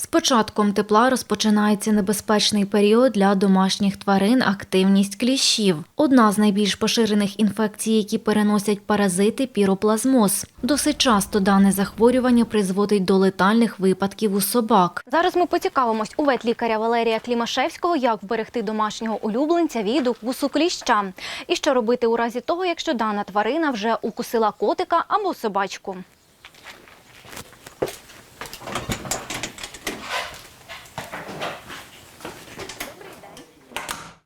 З початком тепла розпочинається небезпечний період для домашніх тварин активність кліщів. Одна з найбільш поширених інфекцій, які переносять паразити піроплазмоз. Досить часто дане захворювання призводить до летальних випадків у собак. Зараз ми поцікавимось у ветлікаря Валерія Клімашевського, як вберегти домашнього улюбленця від укусу кліща. І що робити у разі того, якщо дана тварина вже укусила котика або собачку.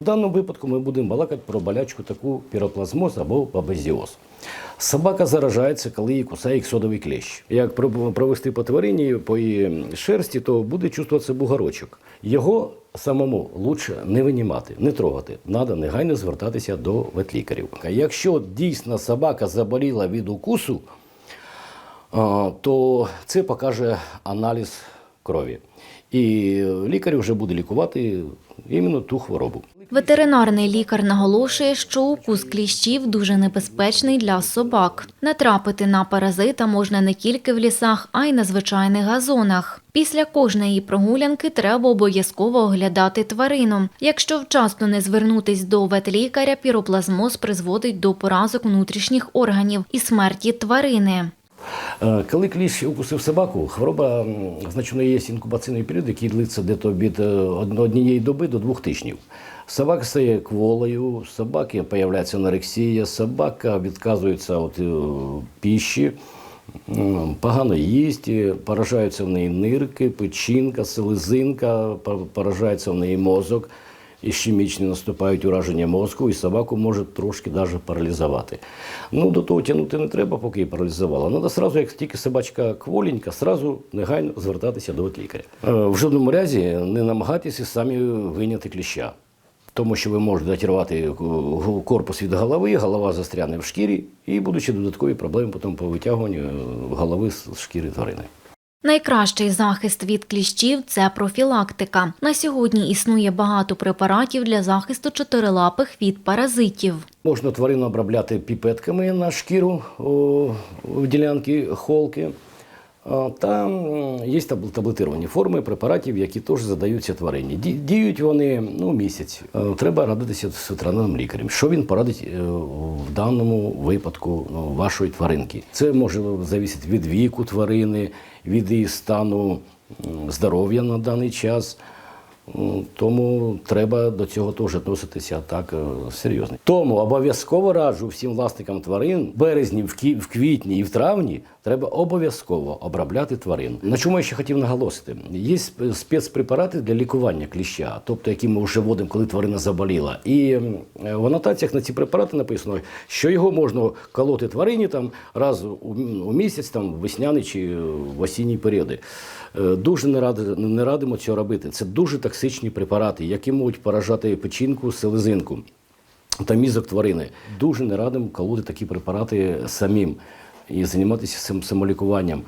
В даному випадку ми будемо балакати про болячку таку піроплазмоз або бабезіоз. Собака заражається, коли її кусає іксодовий клещ. Як провести по тварині, по її шерсті, то буде чувствуватися бугорочок. Його самому лучше не винімати, не трогати. Треба негайно звертатися до ветлікарів. Якщо дійсно собака заболіла від укусу, то це покаже аналіз крові. І лікар вже буде лікувати іменно ту хворобу. Ветеринарний лікар наголошує, що укус кліщів дуже небезпечний для собак. Натрапити на паразита можна не тільки в лісах, а й на звичайних газонах. Після кожної прогулянки треба обов'язково оглядати тварину. Якщо вчасно не звернутись до ветлікаря, піроплазмоз призводить до поразок внутрішніх органів і смерті тварини. Е, Коли кліщ укусив собаку, хвороба м, значно є інкубаційний період, який длиться дето від е, однієї доби до двох тижнів. Собака стає кволою, собаки появляється анорексія, собака відказується від е, піші, погано їсть, поражаються в неї нирки, печінка, селезинка, поражається в неї мозок ішемічні наступають ураження мозку, і собаку може трошки навіть паралізувати. Ну, до того тягнути не треба, поки її паралізувала. Треба сразу, як тільки собачка кволенька, сразу негайно звертатися до ветлікаря. Е, В жодному разі не намагайтеся самі вийняти кліща. Тому що ви можете датірувати е, корпус від голови, голова застряне в шкірі, і будуть ще додаткові проблеми потім по витягуванню е, голови з шкіри тварини. Найкращий захист від кліщів це профілактика. На сьогодні існує багато препаратів для захисту чотирилапих від паразитів. Можна тварину обробляти піпетками на шкіру в ділянки холки. Та є табл- таблетировані форми препаратів, які теж задаються тварині. Ді- Діють вони ну, місяць. Е, Треба радитися з ветеринарним лікарем. Що він порадить е, в даному випадку ну, вашої тваринки? Це може залежати від віку тварини, від її стану здоров'я на даний час. Тому треба до цього теж відноситися так е, серйозно. Тому обов'язково раджу всім власникам тварин в березні, в, квітні і в травні треба обов'язково обробляти тварин. На чому я ще хотів наголосити? Є спецпрепарати для лікування кліща, тобто які ми вже вводимо, коли тварина заболіла. І е, в анотаціях на ці препарати написано, що його можна колоти тварині там раз у, місяць, там в весняний чи в осінній періоди. Е, Дуже не, ради, не радимо цього робити. Це дуже токсичні препарати, які можуть поражати печінку, селезинку та мізок тварини. Дуже не радимо колоти такі препарати самим і займатися самолікуванням.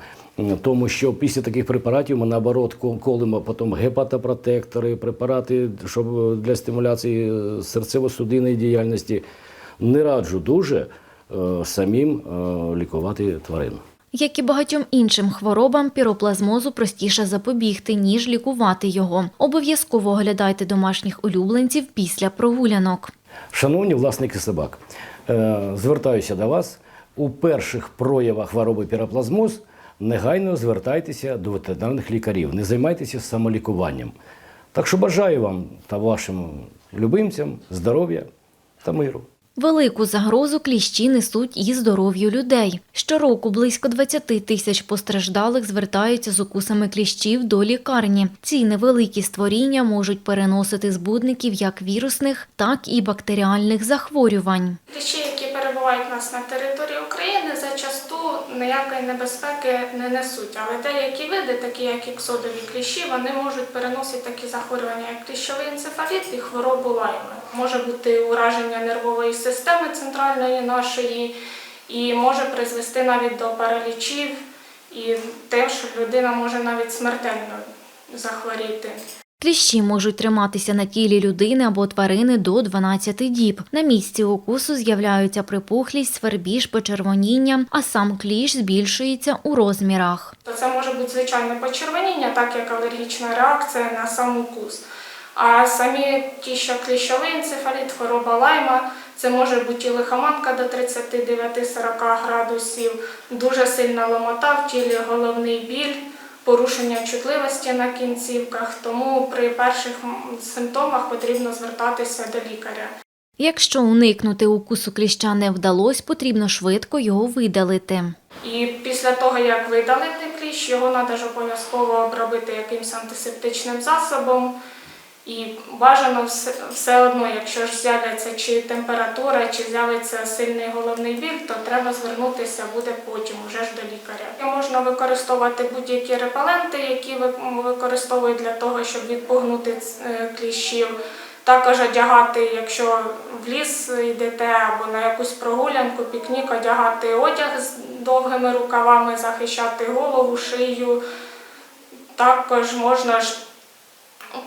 Тому що після таких препаратів ми наоборот кол- колимо потім гепатопротектори, препарати щоб для стимуляції серцево-судинної діяльності. Не раджу дуже е, самим е, лікувати тварин. Як і багатьом іншим хворобам, піроплазмозу простіше запобігти, ніж лікувати його. Обов'язково оглядайте домашніх улюбленців після прогулянок. Шановні власники собак, е, звертаюся до вас. У перших проявах хвороби піроплазмоз негайно звертайтеся до ветеринарних лікарів, не займайтеся самолікуванням. Так що бажаю вам та вашим любимцям здоров'я та миру. Велику загрозу кліщі несуть і здоров'ю людей. Щороку близько 20 тисяч постраждалих звертаються з укусами кліщів до лікарні. Ці невеликі створіння можуть переносити збудників як вірусних, так і бактеріальних захворювань. Перебувають у нас на території України, зачасту ніякої небезпеки не несуть. Але деякі види, такі як іксодові кліщі, вони можуть переносити такі захворювання, як кліщовий енцефаліт і хворобу лайма. Може бути ураження нервової системи центральної нашої, і може призвести навіть до паралічів і те, що людина може навіть смертельно захворіти. Кліщі можуть триматися на тілі людини або тварини до 12 діб. На місці укусу з'являються припухлість, свербіж, почервоніння, а сам кліщ збільшується у розмірах. Це може бути звичайне почервоніння, так як алергічна реакція на сам укус. А самі ті, що кліщовий енцефаліт, хвороба лайма, це може бути і лихоманка до 39-40 градусів, дуже сильна ломота в тілі, головний біль, порушення чутливості на кінцівках. Тому при перших симптомах потрібно звертатися до лікаря. Якщо уникнути укусу кліща не вдалось, потрібно швидко його видалити. І після того, як видалити кліщ, його треба ж обов'язково обробити якимось антисептичним засобом. І бажано все, все одно, якщо ж з'явиться чи температура, чи з'явиться сильний головний біль, то треба звернутися буде потім уже ж до лікаря. Можна використовувати будь-які репеленти, які ви- використовують для того, щоб відпугнути е, кліщів. Також одягати, якщо в ліс йдете або на якусь прогулянку, пікнік, одягати одяг з довгими рукавами, захищати голову, шию. Також можна ж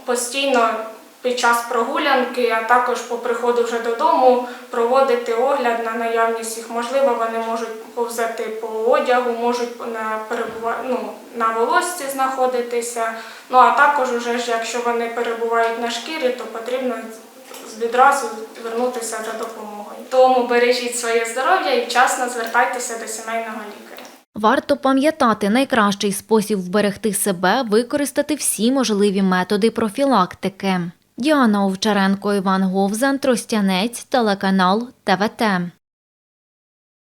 постійно під час прогулянки, а також по приходу вже додому проводити огляд на наявність їх. Можливо, вони можуть повзати по одягу, можуть на перебува... ну, на волосці знаходитися. Ну а також, уже ж, якщо вони перебувають на шкірі, то потрібно відразу звернутися за допомогою. Тому бережіть своє здоров'я і вчасно звертайтеся до сімейного лікаря. Варто пам'ятати, найкращий спосіб вберегти себе використати всі можливі методи профілактики. Діана Овчаренко, Іван Говзан, Тростянець, телеканал ТВТ.